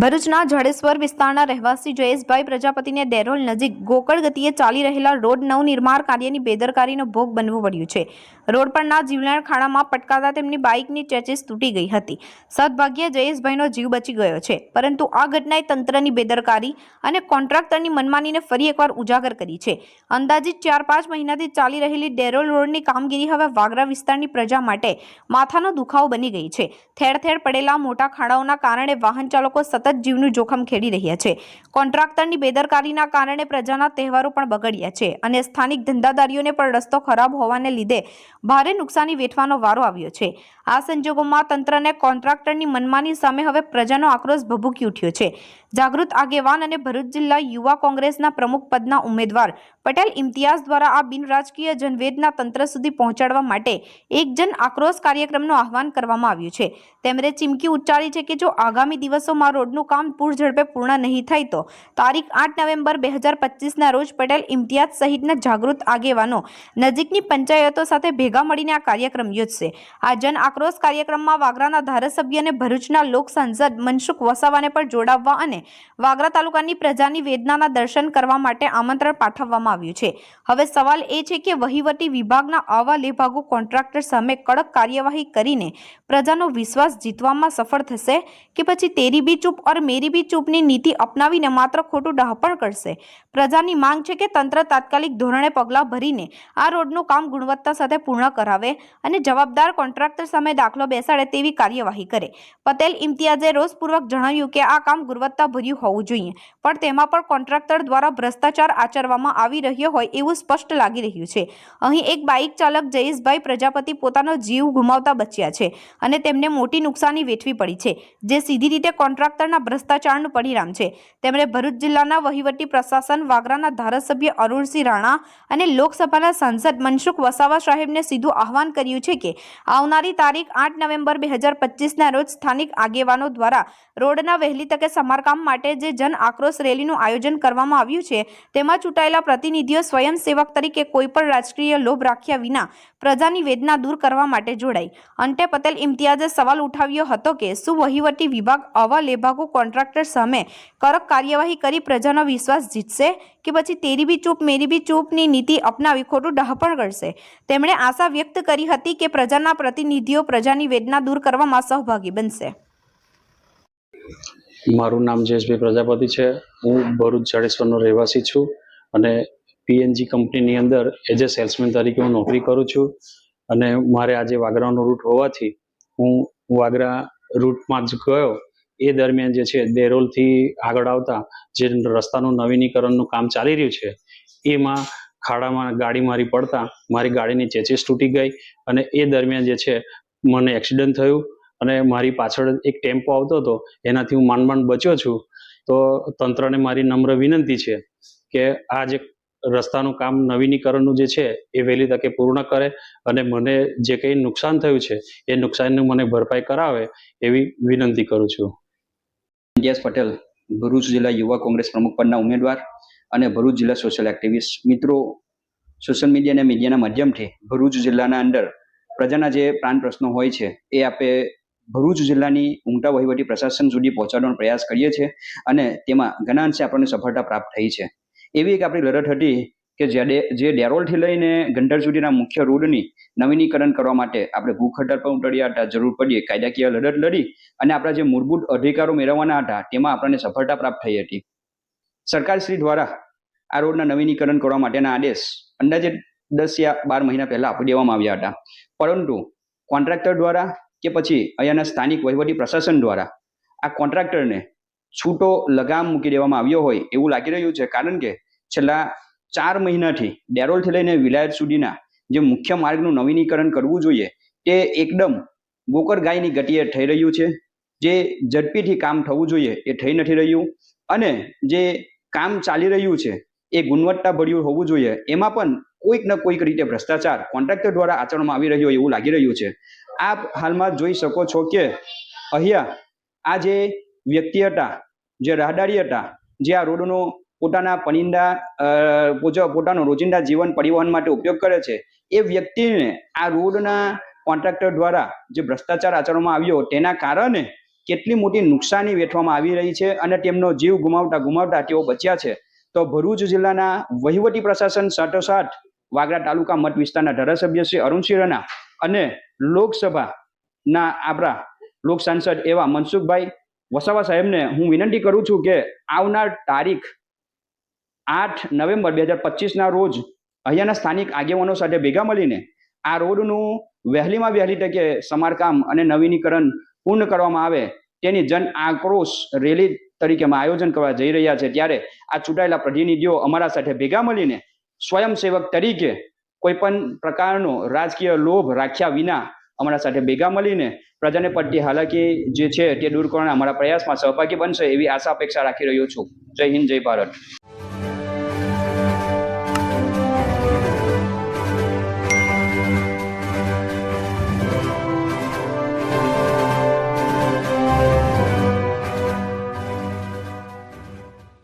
ભરૂચના જડેશ્વર વિસ્તારના રહેવાસી જયેશભાઈ પ્રજાપતિને દેરોલ નજીક ગોકળ ગતિએ ચાલી રહેલા રોડ નવનિર્માણ કાર્યની બેદરકારીનો ભોગ બનવું પડ્યું છે. રોડ પરના જીવલેણ ખાડામાં પટકાતા તેમની બાઇકની ચેચીસ તૂટી ગઈ હતી. સદભાગ્યે જયેશભાઈનો જીવ બચી ગયો છે, પરંતુ આ ઘટનાએ તંત્રની બેદરકારી અને કોન્ટ્રાક્ટરની મનમાનીને ફરી એકવાર ઉજાગર કરી છે. અંદાજિત ચાર પાંચ મહિનાથી ચાલી રહેલી ડેરોલ રોડની કામગીરી હવે વાગરા વિસ્તારની પ્રજા માટે માથાનો દુખાવો બની ગઈ છે. ઠેર ઠેર પડેલા મોટા ખાડાઓના કારણે વાહન ચાલકો સતત જીવનું જોખમ ખેડી રહ્યા છે. કોન્ટ્રાક્ટરની બેદરકારીના કારણે પ્રજાના તહેવારો પણ બગડ્યા છે અને સ્થાનિક ધંધાદારીઓને પણ રસ્તો ખરાબ હોવાને લીધે ભારે નુકસાની વેઠવાનો વારો આવ્યો છે. આ સંજોગોમાં તંત્રને કોન્ટ્રાક્ટરની મનમાની સામે હવે પ્રજાનો આક્રોશ ભભૂકી ઉઠ્યો છે. જાગૃત આગેવાન અને ભરૂચ જિલ્લા યુવા કોંગ્રેસના પ્રમુખ પદના ઉમેદવાર પટેલ ઇમ્તિયાઝ દ્વારા આ બિનરાજકીય જનવેદના તંત્ર સુધી પહોંચાડવા માટે એક જન આક્રોશ કાર્યક્રમનું આહવાન કરવામાં આવ્યું છે. તેમણે ચીમકી ઉચ્ચારી છે કે જો આગામી દિવસોમાં રોડનું કામ પૂર ઝડપે પૂર્ણ નહીં થાય તો. તારીખ આઠ નવેમ્બર બે હજાર પચીસના રોજ પટેલ ઇમ્તિયાઝ સહિતના જાગૃત આગેવાનો નજીકની પંચાયતો સાથે ભેગા મળીને આ કાર્યક્રમ યોજશે. આ જન આક્રોશ કાર્યક્રમમાં વાગરાના ધારાસભ્ય અને ભરૂચના લોક સાંસદ મનસુખ વસાવાને પણ જોડાવવા અને વાગરા તાલુકાની પ્રજાની વેદનાના દર્શન કરવા માટે આમંત્રણ પાઠવવામાં આવ્યું છે. હવે સવાલ એ છે કે વહીવટી વિભાગના આવા લેભાગુ કોન્ટ્રાક્ટર સામે કડક કાર્યવાહી કરીને પ્રજાનો વિશ્વાસ જીતવામાં સફળ થશે કે પછી તેરી બી ચૂપ ઓર મેરી બી ચૂપની નીતિ અપનાવીને માત્ર ખોટું ડહાપણ કરશે પ્રજાની માંગ છે કે તંત્ર તાત્કાલિક ધોરણે પગલાં ભરીને આ રોડનું કામ ગુણવત્તા સાથે પૂર્ણ કરાવે અને જવાબદાર કોન્ટ્રાક્ટર સામે દાખલો બેસાડે તેવી કાર્યવાહી કરે પટેલ ઇમ્તિયાજે રોષપૂર્વક જણાવ્યું કે આ કામ ગુણવત્તાભર્યું હોવું જોઈએ, પણ તેમાં પણ કોન્ટ્રાક્ટર દ્વારા ભ્રષ્ટાચાર આચરવામાં આવી રહ્યો હોય એવું સ્પષ્ટ લાગી રહ્યું છે। અહીં એક બાઇક ચાલક જયેશભાઈ પ્રજાપતિ પોતાનો જીવ ગુમાવતા બચ્યા છે અને તેમને મોટી નુકસાની વેઠવી પડી છે, જે સીધી રીતે કોન્ટ્રાક્ટરના ભ્રષ્ટાચારનું પરિણામ છે. તેમણે ભરૂચ જિલ્લાના વહીવટી પ્રશાસન, વાગરાના ધારાસભ્ય અરુણસિંહ રાણા અને લોકસભાના સાંસદ મનસુખ વસાવા સાહેબને સીધું આહવાન કર્યું છે કે આવનારી તારીખ આઠ નવેમ્બર બે હજાર પચીસના રોજ સ્થાનિક આગેવાનો દ્વારા રોડના વહેલી તકે સમારકામ માટે જે જન આક્રોશ રેલીનું આયોજન કરવામાં આવ્યું છે, તેમાં ચૂંટાયેલા પ્રતિનિધિઓ સ્વયંસેવક તરીકે કોઈપણ રાજકીય લોભ રાખ્યા વિના પ્રજાની વેદના દૂર કરવા માટે જોડાઈ. અંતે પટેલ ઇમ્તિયાઝે સવાલ ઉઠાવ્યો હતો કે શું વહીવટી વિભાગ આવા લેભાગુ કોન્ટ્રાક્ટર સામે કડક કાર્યવાહી કરી પ્રજાનો વિશ્વાસ જીતશે કે પછી તેરી બી ચૂપ, મેરી બી ચૂપની નીતિ અપનાવી ખોટું ડહાપણ કરશે? તેમણે આશા વ્યક્ત કરી હતી કે પ્રજાના પ્રતિનિધિઓ પ્રજાની વેદના દૂર કરવામાં સહભાગી બનશે. મારું નામ જયેશભાઈ પ્રજાપતિ છે. હું ભરૂચ જાડેશ્વરનો રહેવાસી છું અને પીએનજી કંપનીની અંદર એઝ એ સેલ્સમેન તરીકે હું નોકરી કરું છું અને મારે આજે વાગરાનો રૂટ હોવાથી હું વાગરા રૂટમાં જ ગયો એ દરમિયાન જે છે દેરોલથી આગળ આવતા જે રસ્તાનું નવીનીકરણનું કામ ચાલી રહ્યું છે, એમાં ખાડામાં ગાડી મારી પડતા, મારી ગાડીની ચેચીસ તૂટી ગઈ અને એ દરમિયાન જે છે મને એક્સિડન્ટ થયું અને મારી પાછળ એક ટેમ્પો આવતો હતો, એનાથી હું માંડ બચ્યો છું. તો તંત્રને મારી નમ્ર વિનંતી છે કે આ જે રસ્તાનું કામ નવીનીકરણનું જે છે એ વહેલી તકે પૂર્ણ કરે અને મને જે કંઈ નુકસાન થયું છે, એ નુકસાનનું મને ભરપાઈ કરાવે એવી વિનંતી કરું છું. ઇમ્તિયાઝ પટેલ, ભરૂચ જિલ્લા યુવા કોંગ્રેસ પ્રમુખ પદના ઉમેદવાર અને ભરૂચ જિલ્લા સોશિયલ એક્ટિવિસ્ટ મિત્રો સોશિયલ મીડિયા અને મીડિયાના માધ્યમથી ભરૂચ જિલ્લાના અંદર પ્રજાના જે પ્રાણ પ્રશ્નો હોય છે, એ આપે ભરૂચ જિલ્લાની ઉમટા વહીવટી પ્રશાસન સુધી પહોંચાડવાનો પ્રયાસ કરીએ છીએ અને તેમાં ઘણા અંશે આપણને સફળતા પ્રાપ્ત થઈ છે. એવી એક આપણી લડત હતી કે જે જે ડેરોલથી લઈને ગંડર સુધીના મુખ્ય રોડની નવીનીકરણ કરવા માટે આપણે ભૂખ હડતાલ પર ઉતર્યા હતા, જરૂર પડીએ, કાયદાકીય લડત લડી અને આપણા જે મૂળભૂત અધિકારો મેળવવાના હતા, તેમાં આપણને સફળતા પ્રાપ્ત થઈ હતી. સરકારશ્રી દ્વારા આ રોડના નવીનીકરણ કરવા માટેના આદેશ અંદાજે દસ યા બાર મહિના પહેલા આપી દેવામાં આવ્યા હતા. પરંતુ કોન્ટ્રાક્ટર દ્વારા કે પછી અહીંયાના સ્થાનિક વહીવટી પ્રશાસન દ્વારા આ કોન્ટ્રાક્ટરને છૂટો લગામ મૂકી દેવામાં આવ્યો હોય એવું લાગી રહ્યું છે, કારણ કે છેલ્લા ચાર મહિનાથી ડેરોલથી લઈને વિલાયત સુધીના જે મુખ્ય માર્ગનું નવીનીકરણ કરવું જોઈએ તે એકદમ ગોકર ગાયની ગતિએ થઈ રહ્યું છે. જે ઝડપીથી કામ થવું જોઈએ એ થઈ નથી રહ્યું અને જે કામ ચાલી રહ્યું છે એ ગુણવત્તાભર્યું હોવું જોઈએ. એમાં પણ કોઈક ન કોઈક રીતે ભ્રષ્ટાચાર કોન્ટ્રાક્ટર દ્વારા આચરણમાં આવી રહ્યો એવું લાગી રહ્યું છે. આપ હાલમાં જોઈ શકો છો કે અહીંયા આ જે વ્યક્તિ હતા, જે રાહદારી હતા, જે આ રોડનો પોતાના પનિંદા પોતાનું રોજિંદા જીવન પરિવહન માટે ઉપયોગ કરે છે. એ વ્યક્તિને આ રોડના કોન્ટ્રાક્ટર દ્વારા જે ભ્રષ્ટાચાર આચરવામાં આવ્યો તેના કારણે કેટલી મોટી નુકસાની વેઠવામાં આવી રહી છે અને તેમનો જીવ ગુમાવતા ગુમાવતા તેઓ બચ્યા છે. તો ભરૂચ જિલ્લાના વહીવટી પ્રશાસન સાથોસાથ વાગરા તાલુકા મત વિસ્તારના ધારાસભ્ય શ્રી અરુણસિંહ રણા અને લોકસભાના આપણા લોક સાંસદ એવા મનસુખભાઈ વસાવા સાહેબને હું વિનંતી કરું છું કે આવનાર તારીખ આઠ નવેમ્બર બે હજાર પચીસના રોજ અહીંયાના સ્થાનિક આગેવાનો સાથે ભેગા મળીને આ રોડનું વહેલીમાં વહેલી તકે સમારકામ અને નવીનીકરણ પૂર્ણ કરવામાં આવે તેની જન આક્રોશ રેલી તરીકેમાં આયોજન કરવા જઈ રહ્યા છે. ત્યારે આ ચૂંટાયેલા પ્રતિનિધિઓ અમારા સાથે ભેગા મળીને સ્વયંસેવક તરીકે કોઈપણ પ્રકારનો રાજકીય લોભ રાખ્યા વિના અમારા સાથે ભેગા મળીને પ્રજાને પડતી હાલાકી જે છે તે દૂર કરવાના અમારા પ્રયાસમાં સહભાગી બનશે એવી આશા અપેક્ષા રાખી રહ્યો છું. જય હિન્દ, જય ભારત.